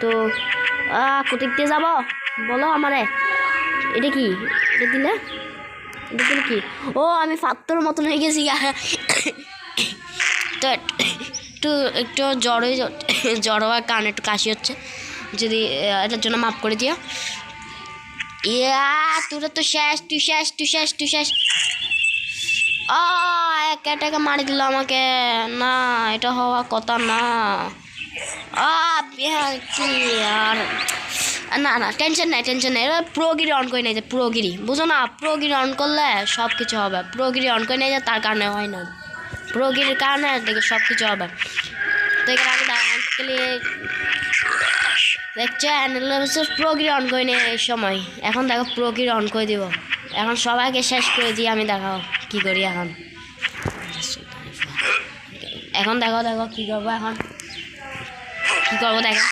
তো কোথায় দিয়ে যাব? বলো আমারে। এটা কি? এটা দিলে? এটা দিলে কি? ও, আমি ফাত্তর মতন হয়ে গেছি তো, একটু একটু জ্বর জ্বর হওয়ার কারণে একটু কাশি হচ্ছে। যদি এটার জন্য মাফ করে দিও। ইয়া, তোরা তো শেষ, তুই শেষ তুই শেষ তুই শেষ। ও একা এটাকে মারি দিল আমাকে। না, এটা হওয়া কথা না। না না টেনশন নাই টেনশন নাই। প্রোগিরি অন করে নিয়ে যায় প্রোগিরি বুঝো না প্রোগিরি অন করলে সব কিছু হবে। প্রোগিরি অন করে নিয়ে যায় তার কারণে হয় না। প্রোগিরির কারণে দেখে সব কিছু হবে দেখছ প্রোগিরি অন করে নিয়ে এই সময়। এখন দেখো প্রোগিরি অন করে দিব। এখন সবাইকে শেষ করে দিয়ে আমি দেখাও কি করি এখন। এখন দেখো দেখো কি করব এখন। কি করব দেখো